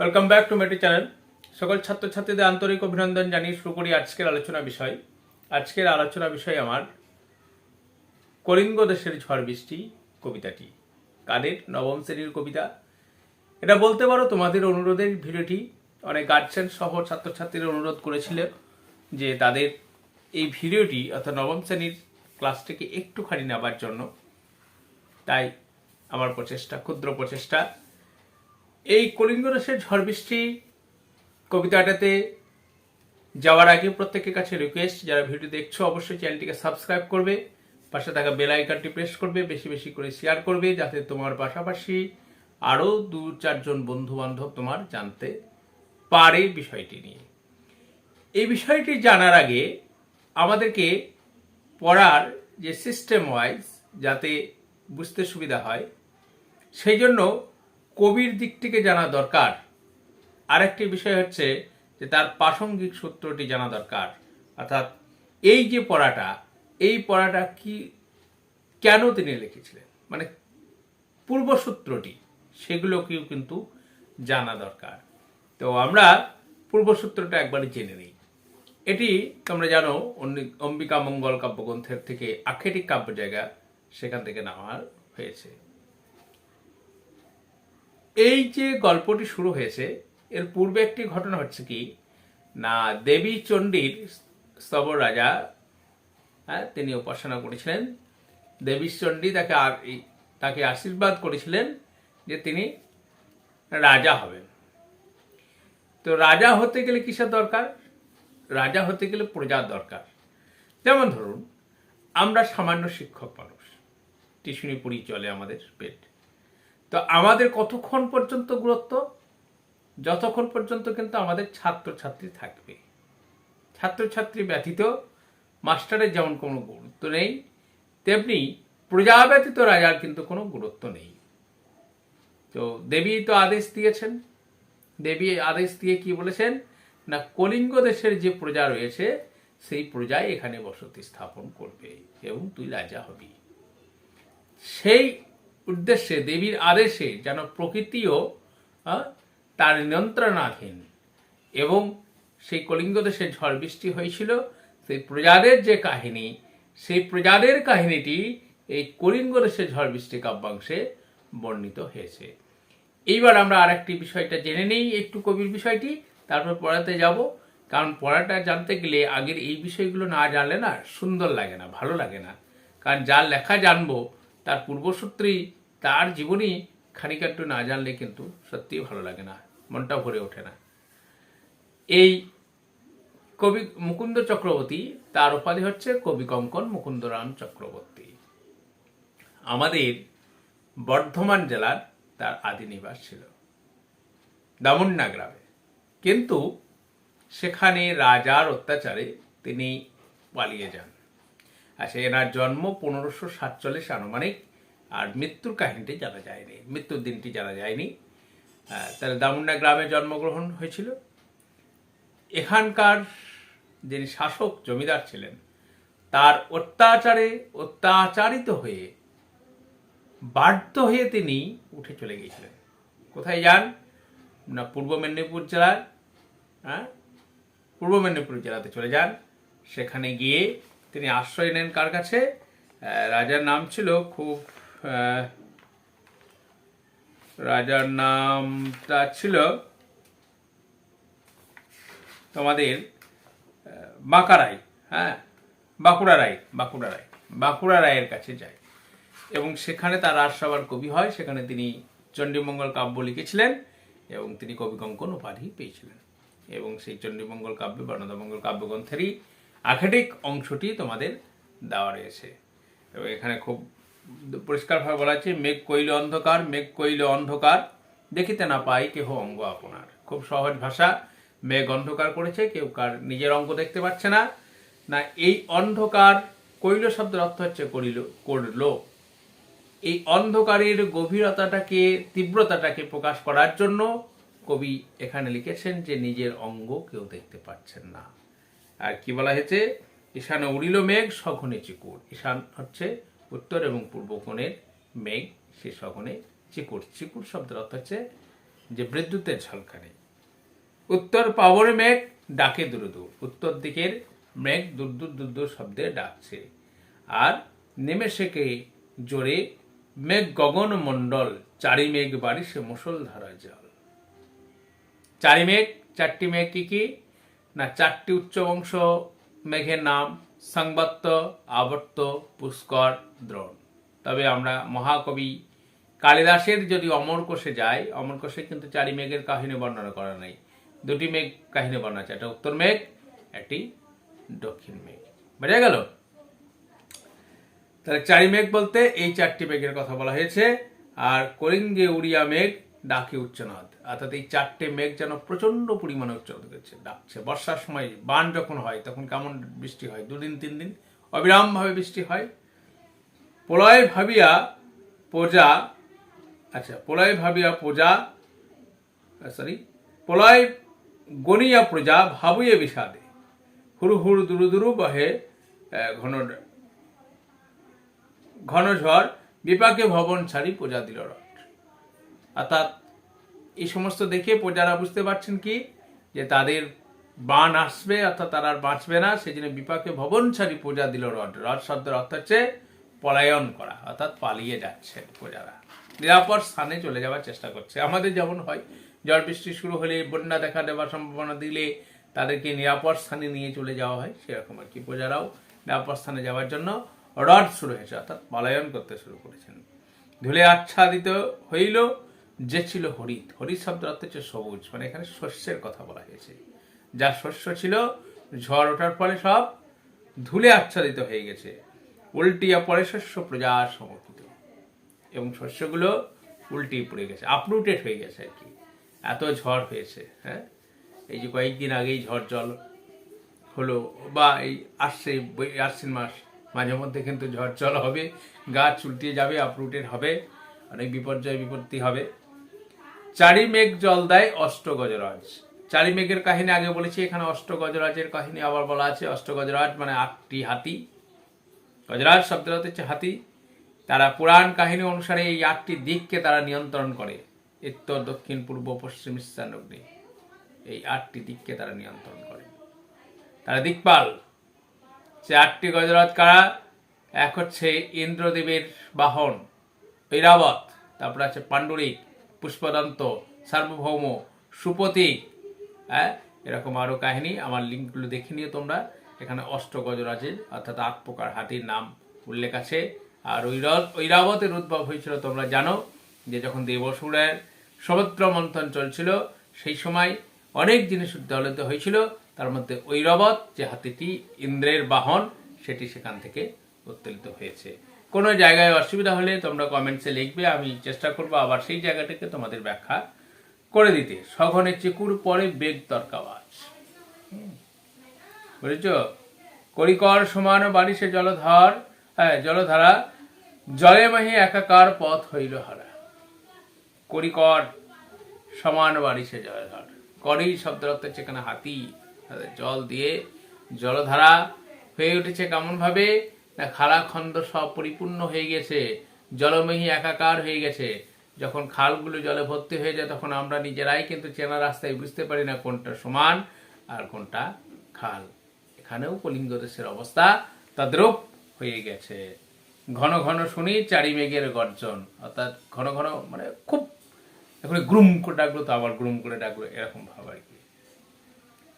Welcome back to মেটি channel সকল ছাত্রছাত্রীদের আন্তরিক অভিনন্দন জানিয়ে শুরু করি আজকের আলোচনা বিষয়। আজকের আলোচনা বিষয় আমার কলিঙ্গ দেশের ঝড় বৃষ্টি কবিতাটি। কাদের নবম শ্রেণির কবিতা? এটা বলতে পারো তোমাদের অনুরোধের ভিডিওটি। অনেক গার্জেন সহ ছাত্রছাত্রীরা অনুরোধ করেছিল যে তাদের এই ভিডিওটি অর্থাৎ নবম শ্রেণির ক্লাসটিকে একটুখানি নেবার জন্য। তাই আমার প্রচেষ্টা, ক্ষুদ্র প্রচেষ্টা। এই কলিঙ্গ দেশের ঝড় বৃষ্টি কবিতাটাতে যাওয়ার আগে প্রত্যেকের কাছে রিকোয়েস্ট যারা ভিডিও দেখছ, অবশ্যই চ্যানেলটিকে সাবস্ক্রাইব করবে, পাশে থাকা বেল আইকনটি প্রেস করবে, বেশি বেশি করে শেয়ার করবে, যাতে তোমার পাশাপাশি আরও দু চারজন বন্ধু বান্ধব তোমার জানতে পারে বিষয়টি নিয়ে। এই বিষয়টি জানার আগে আমাদেরকে পড়ার যে সিস্টেম ওয়াইজ যাতে বুঝতে সুবিধা হয়, সেই জন্য কবির দিক থেকে জানা দরকার। আরেকটি বিষয় হচ্ছে যে তার প্রাসঙ্গিক সূত্রটি জানা দরকার। অর্থাৎ এই যে পড়াটা, এই পড়াটা কি, কেন তিনি লিখেছিলেন? মানে পূর্বসূত্রটি সেগুলোকেও কিন্তু জানা দরকার। তো আমরা পূর্বসূত্রটা একবারে জেনে নিই। এটি তোমরা জানো অম্বিকা মঙ্গল কাব্যগ্রন্থের থেকে আক্ষেটিক কাব্য জায়গা সেখান থেকে নেওয়া হয়েছে। এই যে গল্পটি শুরু হয়েছে, এর পূর্বে একটি ঘটনা হচ্ছে কি, না, দেবী চণ্ডীর স্তবর রাজা হ্যাঁ তিনি উপাসনা করেছিলেন। দেবী চণ্ডী তাকে তাকে আশীর্বাদ করেছিলেন যে তিনি রাজা হবেন। তো রাজা হতে গেলে কিসের দরকার? রাজা হতে গেলে প্রজার দরকার। যেমন ধরুন, আমরা সামান্য শিক্ষক মানুষ, টিউশনি পড়ি চলে আমাদের পেট। তো আমাদের কতক্ষণ পর্যন্ত গুরুত্ব? যতক্ষণ পর্যন্ত কিন্তু আমাদের ছাত্রছাত্রী থাকবে। ছাত্রছাত্রী ব্যতীত মাস্টারের যেমন কোনো গুরুত্ব নেই, তেমনি প্রজা ব্যতীত রাজার কিন্তু কোনো গুরুত্ব নেই। তো দেবী তো আদেশ দিয়েছেন। দেবী আদেশ দিয়ে কি বলেছেন? না, কলিঙ্গ দেশের যে প্রজা রয়েছে, সেই প্রজাই এখানে বসতি স্থাপন করবে এবং তুই রাজা হবি। সেই উদ্দেশ্যে, দেবীর আদেশে যেন প্রকৃতিও তার নিয়ন্ত্রণাধীন। এবং সেই কলিঙ্গ দেশে ঝড় বৃষ্টি হয়েছিল, সেই প্রজাদের যে কাহিনী, সেই প্রজাদের কাহিনীটি এই কলিঙ্গ দেশে ঝড় বৃষ্টি কাব্যাংশে বর্ণিত হয়েছে। এইবার আমরা আরেকটি বিষয়টা জেনে নেই, একটু কবির বিষয়টি, তারপর পড়াতে যাব। কারণ পড়াটা জানতে গেলে আগের এই বিষয়গুলো না জানলে না সুন্দর লাগে না, ভালো লাগে না। কারণ যা লেখা জানব, তার পূর্বসূত্রেই তার জীবনী খানিক একটু না জানলে কিন্তু সত্যিই ভালো লাগে না, মনটা ভরে ওঠে না। এই কবি মুকুন্দ চক্রবর্তী, তার উপাধি হচ্ছে কবি কঙ্কন মুকুন্দরাম চক্রবর্তী। আমাদের বর্ধমান জেলার তার আদি নিবাস ছিল, দামুন্না গ্রামে। কিন্তু সেখানে রাজার অত্যাচারে তিনি পালিয়ে যান। আর এনার জন্ম পনেরোশো সাতচল্লিশ আনুমানিক আর মৃত্যুর কাহিনীটি জানা যায়নি মৃত্যুর দিনটি জানা যায়নি। আহ, তার দামুন্না গ্রামে জন্মগ্রহণ হয়েছিল। এখানকার যিনি শাসক জমিদার ছিলেন তার অত্যাচারে অত্যাচারিত হয়ে বাধ্য হয়ে তিনি উঠে চলে গিয়েছিলেন। কোথায় যান? না পূর্ব মেদিনীপুর জেলার হ্যাঁ? পূর্ব মেদিনীপুর জেলাতে চলে যান। সেখানে গিয়ে তিনি আশ্রয় নেন কার কাছে? রাজার নাম ছিল খুব রাজার নামটা ছিল তোমাদের আহ, বাঁকা রায় হ্যাঁ বাঁকুড়া রায় বাঁকুড়া রায় বাঁকুড়া রায়ের কাছে যায়। এবং সেখানে তার রাজসভার কবি হয় সেখানে তিনি চণ্ডীমঙ্গল কাব্য লিখেছিলেন এবং তিনি কবি কঙ্কন উপাধি পেয়েছিলেন। এবং সেই চণ্ডীমঙ্গল কাব্য বা নন্দমঙ্গল কাব্যগ্রন্থেরই আখেটিক অংশটি তোমাদের দেওয়া রয়েছে। এবং এখানে খুব পরিষ্কারভাবে বলা আছে, মেঘ কইল অন্ধকার, মেঘ কইল অন্ধকার, দেখিতে না পাই কেহ অঙ্গ আপনার। খুব সহজ ভাষা, মেঘ অন্ধকার করেছে, কেউ কার নিজের অঙ্গ দেখতে পাচ্ছে না। না, এই অন্ধকার কৈল শব্দের অর্থ হচ্ছে করিল, করল। এই অন্ধকারের গভীরতাটাকে, তীব্রতাটাকে প্রকাশ করার জন্য কবি এখানে লিখেছেন যে, নিজের অঙ্গ কেউ দেখতে পাচ্ছেন না। আর কি বলা হয়েছে? ঈশানে উড়িল মেঘ, সঘনে চিকুর। ঈশান হচ্ছে উত্তর এবং পূর্ব কোণের মেঘ সে সঘনে চিকুর চিকুর শব্দের অর্থ হচ্ছে যে বিদ্যুতের ঝলকানি। উত্তর পাবনে মেঘ ডাকে দূর দূর, উত্তর দিকের মেঘ দূর দূর দূর দূর শব্দে ডাকছে। আর নেমে নেমেষেকে জোরে মেঘ গগন মণ্ডল, চারি মেঘ বাড়িছে মুসলধারা জল। চারি মেঘ, চারটি মেঘ কি কি? না, চারটি উচ্চ উচ্চবংশ মেঘের নাম। সংবাত্ত, আবর্ত, পুষ্কর, দ্রোণ। তবে আমরা মহাকবি কালিদাসের যদি অমর কোষে যাই অমর কোষে কিন্তু চারি মেঘের কাহিনী বর্ণনা করা নেই। দুটি মেঘ কাহিনী বর্ণনা আছে, একটা উত্তর মেঘ, একটি দক্ষিণ মেঘ। বোঝা গেল? তাহলে চারি মেঘ বলতে এই চারটি মেঘের কথা বলা হয়েছে, আর করিঙ্গে উড়িয়া মেঘ ডাকে উচ্চনাদ অর্থাৎ এই চারটে মেঘ যেন প্রচণ্ড পরিমাণে করছে ডাকছে। বর্ষার সময় বান যখন হয়, তখন কেমন বৃষ্টি হয়? দুদিন, তিন দিন অবিরামভাবে বৃষ্টি হয়। প্রলয় ভাবিয়া প্রজা আচ্ছা প্রলয় ভাবিয়া প্রজা সরি প্রলয় গনিয়া প্রজা ভাবুয়ে বিষাদে। হুরু হুরু দুরু দুরু বহে ঘন ঘন ঝড়, বিপাকে ভবন ছাড়ি প্রজা দিল রট অর্থাৎ এই সমস্ত দেখে প্রজারা বুঝতে পারছেন কি? যে তাদের বান আসবে, অর্থাৎ তারা আর বাঁচবে না। সেই জন্য বিপাকে ভবন ছাড়ি প্রজা দিল রড। রড শব্দের অর্থ হচ্ছে পলায়ন করা, অর্থাৎ পালিয়ে যাচ্ছে প্রজারা। নিরাপদ স্থানে চলে যাওয়ার চেষ্টা করছে। আমাদের যেমন হয়, ঝড় বৃষ্টি শুরু হলে, বন্যা দেখা দেওয়ার সম্ভাবনা দিলে তাদেরকে নিরাপদ স্থানে নিয়ে চলে যাওয়া হয়। সেরকম আর কি। প্রজারাও নিরাপদ স্থানে যাওয়ার জন্য রড শুরু হয়েছে, অর্থাৎ পলায়ন করতে শুরু করেছেন। ধুলে আচ্ছাদিত হইল যে ছিল হরিত। হরিৎ শব্দ অর্থ হচ্ছে সবুজ। মানে এখানে শস্যের কথা বলা হয়েছে। যা শস্য ছিল, ঝড় ওঠার ফলে সব ধুলে আচ্ছাদিত হয়ে গেছে। উল্টিয়া পরে শস্য প্রজা সমর্পিত। এবং শস্যগুলো উল্টে পড়ে গেছে আপরুটেড হয়ে গেছে আর কি। এত ঝড় হয়েছে হ্যাঁ? এই যে কয়েকদিন আগেই ঝড় জল হলো, বা এই আসছে, আশ্বিন মাস, মাঝে মধ্যে কিন্তু ঝড় জল হবে, গাছ উল্টিয়ে যাবে আপরুটেড হবে, অনেক বিপর্যয় বিপত্তি হবে। চারি মেঘ জল দেয় অষ্ট গজরাজ চারি মেঘের কাহিনী আগে বলেছি, এখানে অষ্ট গজরাজের কাহিনী আবার বলা আছে। অষ্ট গজরাজ মানে আটটি হাতি। গজরাজ শব্দের হচ্ছে হাতি। তারা পুরাণ কাহিনী অনুসারে এই আটটি দিককে তারা নিয়ন্ত্রণ করে। উত্তর, দক্ষিণ, পূর্ব, পশ্চিম ঈশান অগ্নি। এই আটটি দিককে তারা নিয়ন্ত্রণ করে। তারা দিকপাল। সে আটটি গজরাজ কারা? এক হচ্ছে ইন্দ্রদেবের বাহন ঐরাবত তারপর আছে পাণ্ডুরিক পুষ্পদন্ত, সার্বভৌম, সুপতি। হ্যাঁ এরকম আরও কাহিনী, আমার লিঙ্কগুলো দেখে নিও তোমরা। এখানে অষ্ট গজরাজের অর্থাৎ আট প্রকার হাতির নাম উল্লেখ আছে। আর ঐরা- ঐরাবতের উদ্ভব হয়েছিল, তোমরা জানো, যে যখন দেবসুরের সমুদ্র মন্থন চলছিল, সেই সময় অনেক জিনিস উদ্দলিত হয়েছিল। তার মধ্যে ঐরাবত, যে হাতিটি ইন্দ্রের বাহন, সেটি সেখান থেকে উত্তোলিত হয়েছে। কোনো জায়গায় অসুবিধা হলে তোমরা কমেন্টসে লিখবে, আমি চেষ্টা করব আবার সেই জায়গাটাকে তোমাদের ব্যাখ্যা করে দিতে। সঘনে চিকুর পরে বেগ তর্কাবাজ। বুঝেছ? করিকর সমান বারিশে জলধর হ্যাঁ জলধারা জলে মাহি একাকার পথ হইল হারা। করিকর সমান বারিশে জলধর। করি শব্দ রক্ত এখানে হাতি জল দিয়ে জলধারা হয়ে উঠেছে কেমন ভাবে না খালা খন্দ সব পরিপূর্ণ হয়ে গেছে, জলমহি একাকার হয়ে গেছে। যখন খালগুলো জলে ভর্তি হয়ে যায়, তখন আমরা নিজেরাই কিন্তু চেনা রাস্তায় বুঝতে পারি না কোনটা সমান আর কোনটা খাল। এখানেও কলিঙ্গ দেশের অবস্থা তদ্রূপ হয়ে গেছে। ঘন ঘন শুনি চারি মেঘের গর্জন, অর্থাৎ ঘন ঘন মানে খুব এখন গ্রুম করে ডাকলো, তো আবার গ্রুম করে ডাকলো, এরকম ভাব আর কি।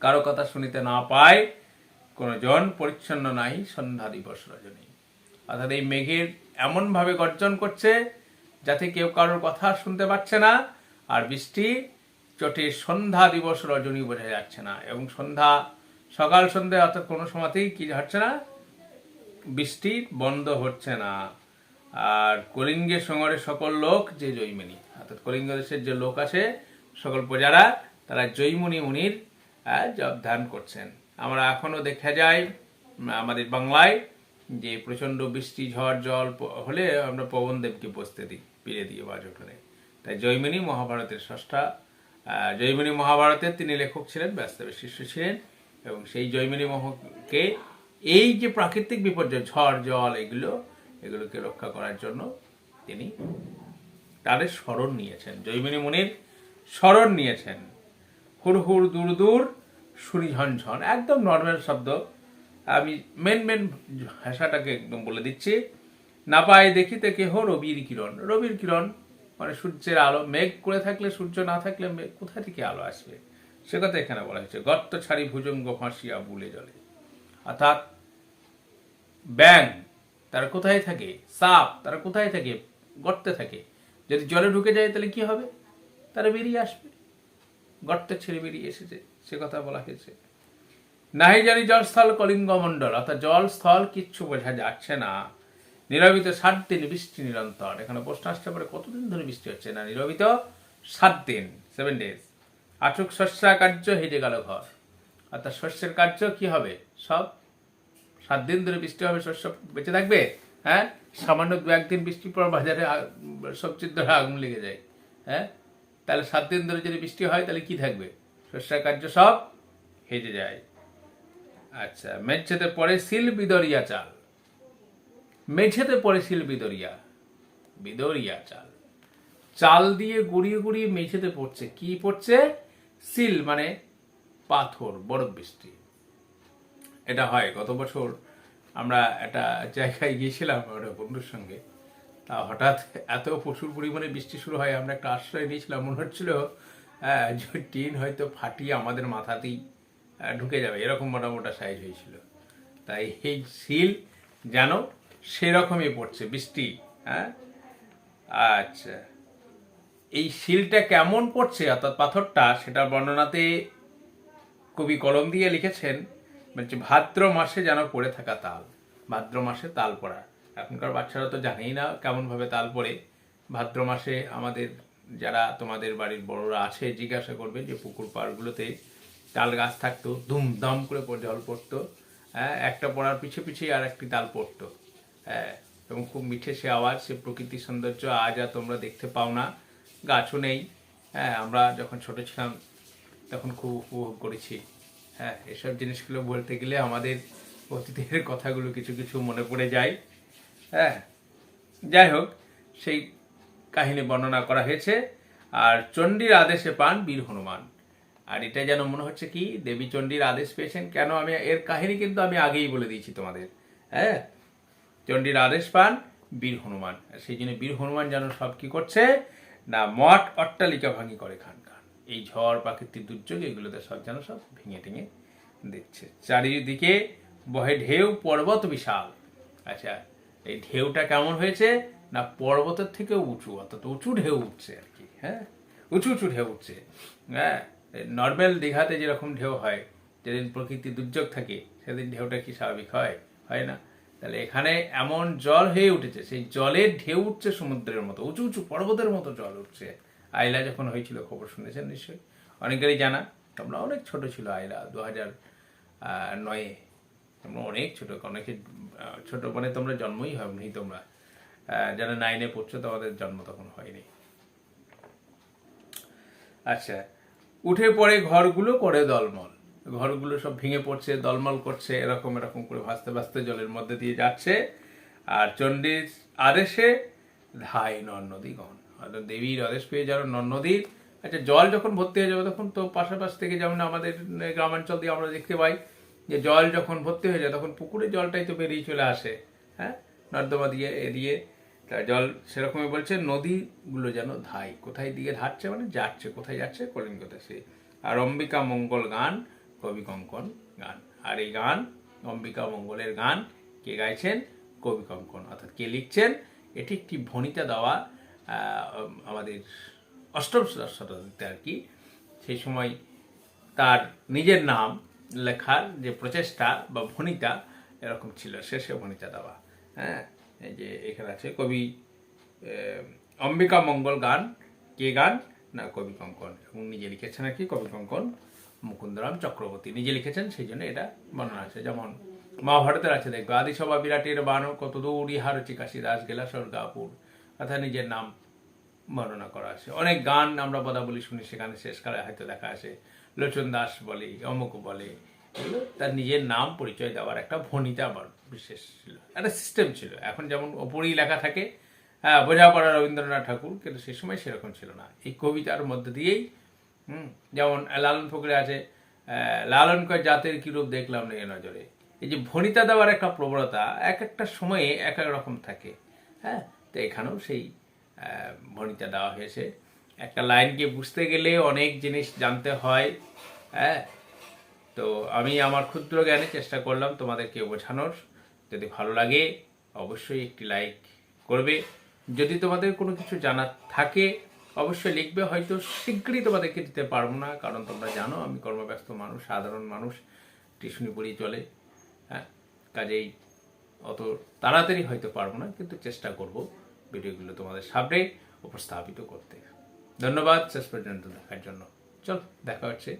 কারও কথা শুনিতে না পায় কোন জন পরিচ্ছন্ন নাই, সন্ধ্যা দিবস রজনী। অর্থাৎ এই মেঘের এমনভাবে গর্জন করছে যাতে কেউ কারোর কথা শুনতে পাচ্ছে না, আর বৃষ্টি চটে সন্ধ্যা দিবস রজনী বোঝা যাচ্ছে না, এবং সন্ধ্যা সকাল সন্ধ্যে অর্থাৎ কোনো সময়তেই কি হচ্ছে না? বৃষ্টি বন্ধ হচ্ছে না। আর কলিঙ্গের সঙ্গরে সকল লোক যে জৈমিনী, অর্থাৎ কলিঙ্গ দেশের যে লোক আছে, সকল প্রজারা, তারা জৈমুনি মুনির জপ ধ্যান করছেন। আমরা এখনও দেখা যায় আমাদের বাংলায় যে প্রচণ্ড বৃষ্টি, ঝড়, জল হলে আমরা পবনদেবকে বসতে দিই পিড়ে দিয়ে বাজটনে তাই জৈমিনী মহাভারতের ষষ্ঠা জৈমিনী মহাভারতের তিনি লেখক ছিলেন, ব্যস্তবের শিষ্য ছিলেন, এবং সেই জৈমিনী মহকে এই যে প্রাকৃতিক বিপর্যয়, ঝড়, জল, এগুলো, এগুলোকে রক্ষা করার জন্য তিনি তাদের স্মরণ নিয়েছেন। জৈমিনী মুনির স্মরণ নিয়েছেন। হুড় হুড়, দূর দূর সুরি ঝনঝন, একদম নর্মাল শব্দ। আমি মেন মেন ভাষাটাকে একদম বলে দিচ্ছি। না পায় দেখিতে কেহ রবির কিরণ। রবির কিরণ মানে সূর্যের আলো, মেঘ করে থাকলে সূর্য, না থাকলে মেঘ, কোথা থেকে আলো আসবে? সে কথা এখানে বলা হয়েছে। গর্ত ছাড়ি ভুজঙ্গ ফাঁসিয়া বুলে জলে। অর্থাৎ ব্যাং তারা কোথায় থাকে? সাপ, তারা কোথায় থাকে? গর্তে থাকে। যদি জলে ঢুকে যায় তাহলে কি হবে? তারা বেরিয়ে আসবে। গর্তের ছেড়ে বেরিয়ে এসেছে। সে কথা বলা হয়েছে। নাহি জানি জলস্থল কলিঙ্গ মণ্ডল, অর্থাৎ জল স্থল কিচ্ছু বোঝা যাচ্ছে না। নিরবিত সাত দিন বৃষ্টি নিরন্তর। এখানে প্রশ্ন আসতে পারে, কতদিন ধরে বৃষ্টি হচ্ছে না? নিরবিত সাত দিন সেভেন ডেজ আচুক শস্যা কার্য হেঁটে গেল ঘর। অর্থাৎ শস্যের কার্য কি হবে? সব সাত দিন ধরে বৃষ্টি হবে, শস্য বেঁচে থাকবে? হ্যাঁ? সামান্য দু একদিন বৃষ্টির পর বাজারে সবজির ধরে আগুন লেগে যায়। হ্যাঁ? তাহলে সাত দিন ধরে যদি বৃষ্টি হয়, তাহলে কি থাকবে? শস্যের কার্য সব হেজে যায়। আচ্ছা মেঝেতে পরে সিল বিদরিয়া চাল। মেঝেতে পরে সিল বিদরিয়া বিদরিয়া চাল। চাল দিয়ে গুড়িয়ে গুড়িয়ে মেঝেতে পড়ছে। কি পড়ছে? সিল মানে পাথর, বরফ বৃষ্টি। এটা হয়, গত বছর আমরা একটা জায়গায় গিয়েছিলাম বন্ধুর সঙ্গে। তা হঠাৎ এত প্রচুর পরিমাণে বৃষ্টি শুরু হয়, আমরা একটা আশ্রয় নিয়েছিলাম। মনে হচ্ছিল টিন হয়তো ফাটিয়ে আমাদের মাথাতেই ঢুকে যাবে। এরকম মোটা মোটা সাইজ হয়েছিল। তাই এই সিল যেন সেরকমই পড়ছে, বৃষ্টি হ্যাঁ? আচ্ছা। এই শিলটা কেমন পড়ছে? অর্থাৎ পাথরটা সেটার বর্ণনাতে কবি কলম দিয়ে লিখেছেন, বলছে, ভাদ্র মাসে যেন পড়ে থাকা তাল। ভাদ্র মাসে তাল পড়া। এখনকার বাচ্চারা তো জানেই না কেমন ভাবে তাল পড়ে। ভাদ্র মাসে আমাদের যারা তোমাদের বাড়ির বড়রা আছে, জিজ্ঞাসা করবে যে পুকুর পাড়গুলোতে তাল গাছ থাকতো, ধুমধাম করে জল পড়তো হ্যাঁ একটা পড়ার পিছে পিছিয়ে আর একটি তাল পড়তো হ্যাঁ এবং খুব মিঠে সে আওয়াজ, সে প্রকৃতির সৌন্দর্য আজ আর তোমরা দেখতে পাও না, গাছও নেই হ্যাঁ আমরা যখন ছোট ছিলাম তখন খুব উপভোগ করেছি হ্যাঁ এসব জিনিসগুলো বলতে গেলে আমাদের অতীতের কথাগুলো কিছু কিছু মনে পড়ে যায় হ্যাঁ যাই হোক, সেই কাহিনী বর্ণনা করা হয়েছে, আর চণ্ডীর আদেশে পান বীর হনুমান। আর এটা যেন মনে হচ্ছে কি, দেবী চণ্ডীর আদেশ পেয়েছেন, কেন আমি, এর কাহিনী কিন্তু আমি আগেই বলে দিয়েছি তোমাদের হ্যাঁ? চণ্ডীর আদেশ পান বীর হনুমান। সেই জন্য বীর হনুমান যেন সব কি করছে, না মঠ অট্টালিকা ভাঙি করে খান খান এই ঝড়, প্রাকৃতিক দুর্যোগ, এগুলোতে সব যেন সব ভেঙে টেঙে দিচ্ছে। চারিদিকে বহে ঢেউ, পর্বত বিশাল। আচ্ছা এই ঢেউটা কেমন হয়েছে? না পর্বতের থেকেও উঁচু, অর্থাৎ উঁচু ঢেউ উঠছে আর কি হ্যাঁ? উঁচু উঁচু ঢেউ উঠছে হ্যাঁ? নর্মাল দীঘাতে যেরকম ঢেউ হয়, যেদিন প্রকৃতি দুর্যোগ থাকে, সেদিন ঢেউটা কি স্বাভাবিক হয়? হয় না। তাহলে এখানে এমন জল হয়ে উঠেছে, সেই জলের ঢেউ উঠছে সমুদ্রের মতো, উঁচু উঁচু পর্বতের মতো জল উঠছে। আইলা যখন হয়েছিল, খবর শুনেছেন নিশ্চয়ই? অনেকেরই জানা তোমরা অনেক ছোট ছিল আইলা দু হাজার নয়ে। তোমরা অনেক ছোট, অনেকে ছোট মানে তোমরা জন্মই হয়নি তোমরা। যারা নাইনে পড়ছো তোমাদের জন্ম তখন হয়নি। আচ্ছা উঠে পড়ে ঘরগুলো করে দলমল। ঘরগুলো সব ভেঙে পড়ছে, দলমল করছে, এরকম এরকম করে ভাসতে ভাসতে জলের মধ্যে দিয়ে যাচ্ছে। আর চণ্ডীর আদেশে, ধাই নদ গণ অর্থাৎ দেবীর আদেশ পেয়ে যারা নদ নদীর। আচ্ছা জল যখন ভর্তি হয়ে যাবে তখন তো পাশাপাশি থেকে যেমন আমাদের গ্রামাঞ্চল দিয়ে আমরা দেখতে পাই যে জল যখন ভর্তি হয়ে যায়, তখন পুকুরে জলটাই তো বেরিয়ে চলে আসে হ্যাঁ? নর্দমা দিয়ে এ দিয়ে, তা জল সেরকমই বলছে, নদীগুলো যেন ধাই, কোথায় দিকে ধাচ্ছে মানে যাচ্ছে, কোথায় যাচ্ছে কলিঙ্গতে সে। আর অম্বিকা মঙ্গল গান, কবি কঙ্কন গান। আর এই গান, অম্বিকা মঙ্গলের গান, কে গাইছেন? কবি কঙ্কন। অর্থাৎ কে লিখছেন? এটি একটি ভণিতা দেওয়া আমাদের অষ্টম শতাব্দীতে আর কি। সেই সময় তার নিজের নাম লেখার যে প্রচেষ্টা বা ভণিতা এরকম ছিল, শেষে ভণিতা দেওয়া। হ্যাঁ? এই যে এখানে আছে, কবি অম্বিকা মঙ্গল গান, কে গান? না, কবি কঙ্কন। এবং নিজে লিখেছেন আর কি, কবি কঙ্কন, মুকুন্দরাম চক্রবর্তী। নিজে লিখেছেন, সেই জন্য এটা বর্ণনা আছে। যেমন, মহাভারতের আছে, দেখবে, আদিসভা বিরাটের বান কত দূর, ইহার চিকাশি দাস গেলা স্বর্গাপুর। অর্থাৎ নিজের নাম বর্ণনা করা আছে। অনেক গান আমরা পদাবলী শুনি, সেখানে শেষকালে হয়তো দেখা আসে। লোচন দাস বলে অমুক বলে এগুলো তার নিজের নাম পরিচয় দেওয়ার একটা ভনিতা আবার বিশেষ ছিল। একটা সিস্টেম ছিল। এখন যেমন ওপরেই লেখা থাকে হ্যাঁ বোঝাপড়া রবীন্দ্রনাথ ঠাকুর কিন্তু সে সময় সেরকম ছিল না। এই কবিতার মধ্যে দিয়েই যেমন লালন ফকরে আছে আহ, লালন কয় জাতের কিরূপ দেখলাম না এ নজরে। এই যে ভনিতা দেওয়ার একটা প্রবণতা এক একটা সময়ে এক এক রকম থাকে হ্যাঁ তো এখানেও সেই ভনিতা দেওয়া হয়েছে। একটা লাইনকে বুঝতে গেলে অনেক জিনিস জানতে হয় হ্যাঁ? তো আমি আমার ক্ষুদ্র জ্ঞানে চেষ্টা করলাম তোমাদেরকে বোঝানোর। যদি ভালো লাগে, অবশ্যই একটি লাইক করবে। যদি তোমাদের কোনো কিছু জানার থাকে, অবশ্যই লিখবে। হয়তো শীঘ্রই তোমাদেরকে দিতে পারব না, কারণ তোমরা জানো আমি কর্মব্যস্ত মানুষ, সাধারণ মানুষ টিউশনি পড়িয়ে চলে হ্যাঁ? কাজেই অত তাড়াতাড়ি হয়তো পারব না, কিন্তু চেষ্টা করব ভিডিওগুলো তোমাদের সামনে উপস্থাপিত করতে। ধন্যবাদ, শেষ পর্যন্ত দেখার জন্য। চল, দেখা হচ্ছে।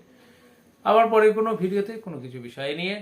আবার পরের কোনো ভিডিওতে কোনো কিছু বিষয় নিয়ে